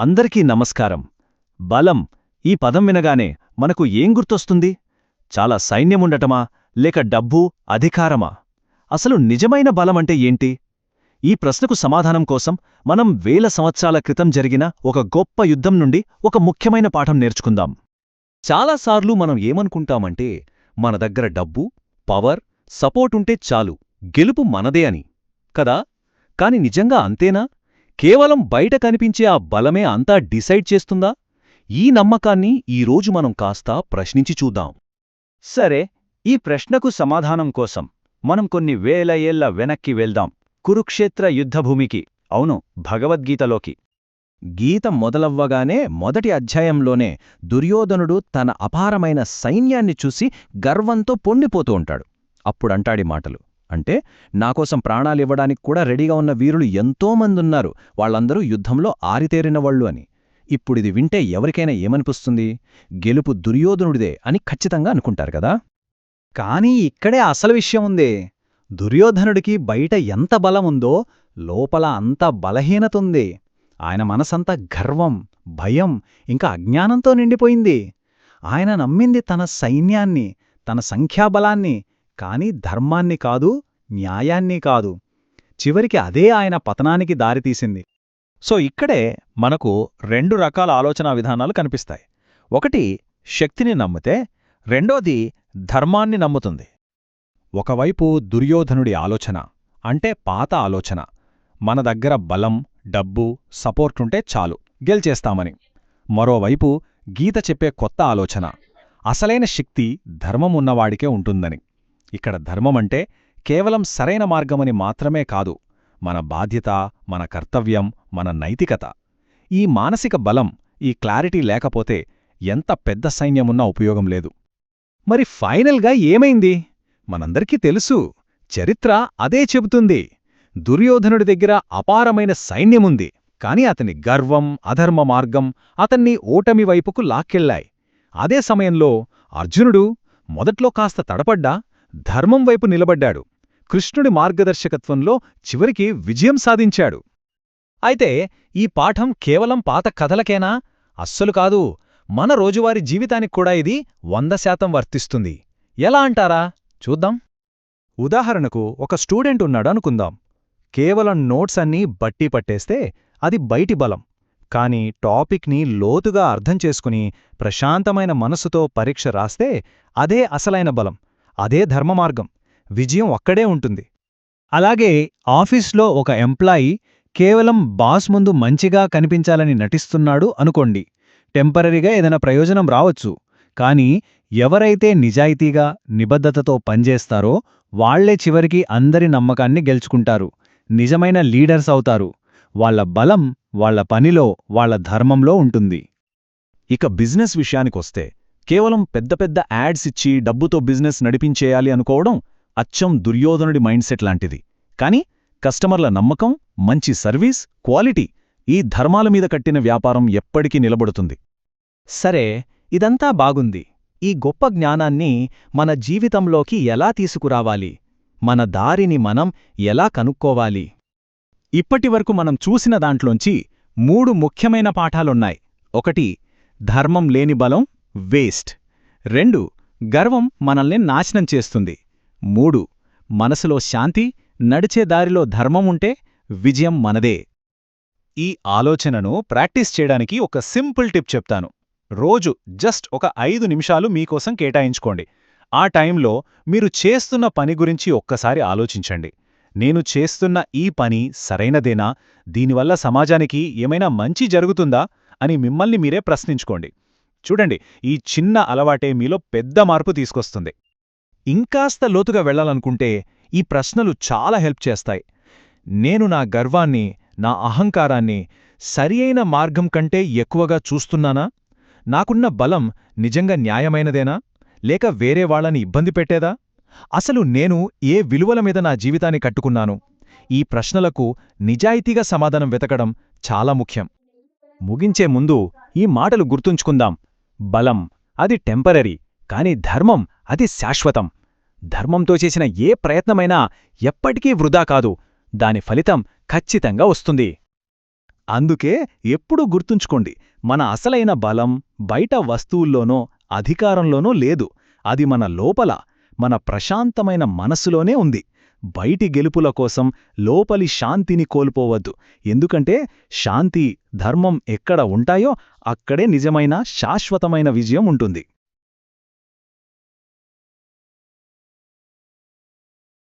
అందరికీ నమస్కారం. బలం ఈ పదం వినగానే మనకు ఏం గుర్తొస్తుంది? చాలా సైన్యముండటమా? లేక డబ్బు అధికారమా? అసలు నిజమైన బలమంటే ఏంటి? ఈ ప్రశ్నకు సమాధానం కోసం మనం వేల సంవత్సరాల క్రితం జరిగిన ఒక గొప్ప యుద్ధం నుండి ఒక ముఖ్యమైన పాఠం నేర్చుకుందాం. చాలాసార్లు మనం ఏమనుకుంటామంటే మన దగ్గర డబ్బు పవర్ సపోర్ట్ ఉంటే చాలు గెలుపు మనదే అని. కదా? కాని నిజంగా అంతేనా? కేవలం బయట కనిపించే ఆ బలమే అంతా డిసైడ్ చేస్తుందా? ఈ నమ్మకాన్ని ఈరోజు మనం కాస్త ప్రశ్నించి చూద్దాం. సరే ఈ ప్రశ్నకు సమాధానం కోసం మనం కొన్ని వేల ఏళ్ళ వెనక్కి వెళ్దాం. కురుక్షేత్ర యుద్ధభూమికి. అవును భగవద్గీతలోకి. గీత మొదలవ్వగానే మొదటి అధ్యాయంలోనే దుర్యోధనుడు తన అపారమైన సైన్యాన్ని చూసి గర్వంతో పొండిపోతూ ఉంటాడు. అప్పుడంటాడి మాటలు. అంటే నాకోసం ప్రాణాలివ్వడానికి కూడా రెడీగా ఉన్న వీరులు ఎంతోమందున్నారు వాళ్ళందరూ యుద్ధంలో ఆరితేరిన వాళ్ళు అని. ఇప్పుడిది వింటే ఎవరికైనా ఏమనిపిస్తుంది? గెలుపు దుర్యోధనుడిదే అని ఖచ్చితంగా అనుకుంటారు కదా? కానీ ఇక్కడే అసలు విషయం ఉందే. దుర్యోధనుడికి బయట ఎంత బలముందో లోపల అంత బలహీనతుంది ఆయన మనసంతా గర్వం భయం ఇంకా అజ్ఞానంతో నిండిపోయింది. ఆయన నమ్మింది తన సైన్యాన్ని తన సంఖ్యాబలాన్ని కాని ధర్మాన్ని కాదు న్యాయాన్ని కాదు. చివరికి అదే ఆయన పతనానికి దారితీసింది. సో ఇక్కడే మనకు రెండు రకాల ఆలోచనా విధానాలు కనిపిస్తాయి. ఒకటి శక్తిని నమ్మితే రెండోది ధర్మాన్ని నమ్ముతుంది. ఒకవైపు దుర్యోధనుడి ఆలోచన అంటే పాత ఆలోచన. మన దగ్గర బలం డబ్బు సపోర్టుంటే చాలు గెల్చేస్తామని. మరోవైపు గీత చెప్పే కొత్త ఆలోచన అసలైన శక్తి ధర్మమున్నవాడికే ఉంటుందని. ఇక్కడ ధర్మమంటే కేవలం సరైన మార్గమని మాత్రమే కాదు మన బాధ్యత మన కర్తవ్యం మన నైతికత. ఈ మానసిక బలం ఈ క్లారిటీ లేకపోతే ఎంత పెద్ద సైన్యమున్నా ఉపయోగం లేదు. మరి ఫైనల్గా ఏమైంది? మనందరికీ తెలుసు చరిత్ర అదే చెబుతుంది. దుర్యోధనుడి దగ్గర అపారమైన సైన్యముంది కాని అతని గర్వం అధర్మ మార్గం అతన్ని ఓటమి వైపుకు లాక్కెళ్ళాయి అదే సమయంలో అర్జునుడు మొదట్లో కాస్త తడపడ్డా ధర్మం వైపు నిలబడ్డాడు. కృష్ణుడి మార్గదర్శకత్వంలో చివరికి విజయం సాధించాడు. అయితే ఈ పాఠం కేవలం పాత కథలకేనా? అస్సలు కాదు. మన రోజువారీ జీవితానికి కూడా ఇది వంద శాతం వర్తిస్తుంది. ఎలా అంటారా? చూద్దాం. ఉదాహరణకు ఒక స్టూడెంట్ ఉన్నాడు అనుకుందాం. కేవలం నోట్స్ అన్నీ బట్టి పట్టేస్తే అది బయటి బలం. కాని టాపిక్ని లోతుగా అర్థం చేసుకుని ప్రశాంతమైన మనసుతో పరీక్ష రాస్తే అదే అసలైన బలం. అదే ధర్మమార్గం. విజయం అక్కడే ఉంటుంది. అలాగే ఆఫీస్లో ఒక ఎంప్లాయీ కేవలం బాస్ ముందు మంచిగా కనిపించాలని నటిస్తున్నాడు అనుకోండి. టెంపరరీగా ఏదైనా ప్రయోజనం రావచ్చు. కానీ ఎవరైతే నిజాయితీగా నిబద్ధతతో పనిచేస్తారో వాళ్ళే చివరికి అందరి నమ్మకాన్ని గెలుచుకుంటారు. నిజమైన లీడర్స్ అవుతారు. వాళ్ళ బలం వాళ్ళ పనిలో వాళ్ళ ధర్మంలో ఉంటుంది. ఇక బిజినెస్ విషయానికొస్తే కేవలం పెద్ద పెద్ద యాడ్స్ ఇచ్చి డబ్బుతో బిజినెస్ నడిపించేయాలి అనుకోవడం అచ్చం దుర్యోధనుడి మైండ్ సెట్ లాంటిది. కాని కస్టమర్ల నమ్మకం మంచి సర్వీస్ క్వాలిటీ ఈ ధర్మాల మీద కట్టిన వ్యాపారం ఎప్పటికీ నిలబడుతుంది. సరే ఇదంతా బాగుంది. ఈ గొప్ప జ్ఞానాన్ని మన జీవితంలోకి ఎలా తీసుకురావాలి? మన దారిని మనం ఎలా కనుక్కోవాలి? ఇప్పటివరకు మనం చూసిన దాంట్లోంచి మూడు ముఖ్యమైన పాఠాలున్నాయి. ఒకటి ధర్మం లేని బలం. వేస్ట్. రెండు గర్వం మనల్ని నాశనం చేస్తుంది. మూడు మనసులో శాంతి నడిచే దారిలో ధర్మం ఉంటే విజయం మనదే. ఈ ఆలోచనను ప్రాక్టీస్ చేయడానికి ఒక సింపుల్ టిప్ చెప్తాను. రోజు జస్ట్ ఒక ఐదు నిమిషాలు మీకోసం కేటాయించుకోండి. ఆ టైంలో మీరు చేస్తున్న పని గురించి ఒక్కసారి ఆలోచించండి. నేను చేస్తున్న ఈ పని సరైనదేనా? దీనివల్ల సమాజానికి ఏమైనా మంచి జరుగుతుందా? అని మిమ్మల్ని మీరే ప్రశ్నించుకోండి. చూడండి ఈ చిన్న అలవాటే మీలో పెద్ద మార్పు తీసుకొస్తుంది. ఇంకాస్త లోతుగా వెళ్ళాలనుకుంటే ఈ ప్రశ్నలు చాలా హెల్ప్ చేస్తాయి. నేను నా గర్వాన్ని నా అహంకారాన్ని సరియైన మార్గం కంటే ఎక్కువగా చూస్తున్నానా? నాకున్న బలం నిజంగా న్యాయమైనదేనా? లేక వేరే వాళ్ళని ఇబ్బంది పెట్టేదా? అసలు నేను ఏ విలువల మీద నా జీవితాన్ని కట్టుకున్నాను? ఈ ప్రశ్నలకు నిజాయితీగా సమాధానం వెతకడం చాలా ముఖ్యం. ముగించే ముందు ఈ మాటలు గుర్తుంచుకుందాం. బలం అది టెంపరరీ కాని ధర్మం అది శాశ్వతం. ధర్మంతో చేసిన ఏ ప్రయత్నమైనా ఎప్పటికీ వృధా కాదు. దాని ఫలితం ఖచ్చితంగా వస్తుంది. అందుకే ఎప్పుడూ గుర్తుంచుకోండి మన అసలైన బలం బయట వస్తువుల్లోనో అధికారంలోనో లేదు. అది మన లోపల మన ప్రశాంతమైన మనస్సులోనే ఉంది. బయటి గెలుపుల కోసం లోపలి శాంతిని కోల్పోవద్దు. ఎందుకంటే శాంతి ధర్మం ఎక్కడ ఉంటాయో అక్కడే నిజమైన శాశ్వతమైన విజయం ఉంటుంది.